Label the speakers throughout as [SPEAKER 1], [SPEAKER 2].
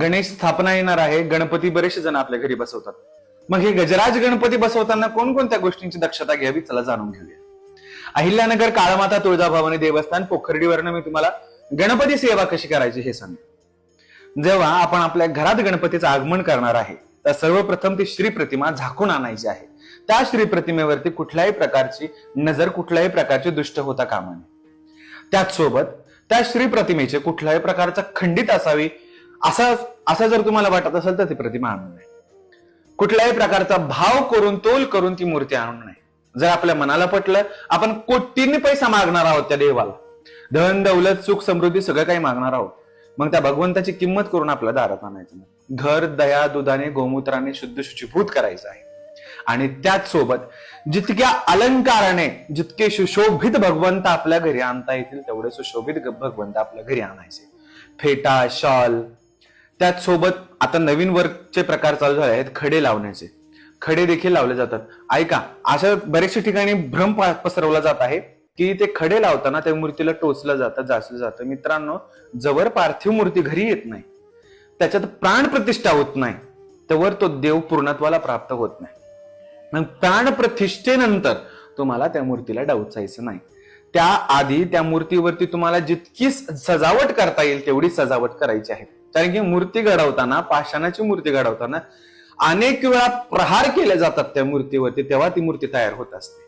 [SPEAKER 1] गणेश स्थापना येणार आहे गणपती बरेचसे जण आपल्या घरी बसवतात. मग हे गजराज गणपती बसवताना कोणकोणत्या गोष्टींची दक्षता घ्यावी? चला जाणून घेऊया. अहिल्यानगर काळमाता तुळजाभवानी देवस्थान पोखर्डीवरनं मी तुम्हाला गणपती सेवा कशी करायची हे सांगतो. जेव्हा आपण आपल्या घरात गणपतीचं आगमन करणार आहे तर सर्वप्रथम ती श्री प्रतिमा झाकून आणायची आहे. त्या श्री प्रतिमेवरती कुठल्याही प्रकारची नजर कुठल्याही प्रकारची दुष्ट होता कामा नये. त्याच सोबत त्या श्री प्रतिमेचे कुठल्याही प्रकारचा खंडित असावी असा असं जर तुम्हाला वाटत असेल तर ती प्रतिमा आणू नये. कुठल्याही प्रकारचा भाव करून तोल करून ती मूर्ती आणू नये. जर आपल्या मनाला पटलं आपण कोटींनी पैसा मागणार आहोत त्या देवाला. धन दौलत सुख समृद्धी सगळं काही मागणार आहोत. मग त्या भगवंताची किंमत करून आपल्या दारात आणायचं नाही. घर दया दुधाने गोमूत्राने शुद्ध शुचिभूत करायचं आहे. आणि त्याच सोबत जितक्या अलंकाराने जितके सुशोभित भगवंत आपल्या घरी आणता येतील तेवढे सुशोभित भगवंत आपल्या घरी आणायचे. फेटा शॉल त्याचसोबत आता नवीन वर्कचे प्रकार चालू झाले आहेत खडे लावण्याचे. खडे देखील लावले जातात. ऐका अशा बरेचशा ठिकाणी भ्रम पसरवला जात आहे की ते खडे लावताना त्या मूर्तीला टोचलं जातं जासलं जातं. मित्रांनो जवळ पार्थिव मूर्ती घरी येत नाही. त्याच्यात प्राण प्रतिष्ठा होत नाही. तवर तो देव पूर्णत्वाला प्राप्त होत नाही. मग प्राण प्रतिष्ठेनंतर तुम्हाला त्या मूर्तीला डाऊचायचं नाही. त्या आधी त्या मूर्तीवरती तुम्हाला जितकी सजावट करता येईल तेवढी सजावट करायची आहे. कारण की मूर्ती घडवताना पाषाणाची मूर्ती घडवताना अनेक वेळा प्रहार केले जातात त्या मूर्तीवरती तेव्हा ती मूर्ती तयार होत असते.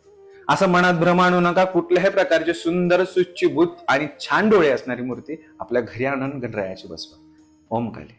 [SPEAKER 1] असं मनात भ्रम आणू नका कुठल्याही प्रकारचे सुंदर सुच्चीभूत आणि छान डोळे असणारी मूर्ती आपल्या घरी आणून गणरायाची बसवा. ओम काली.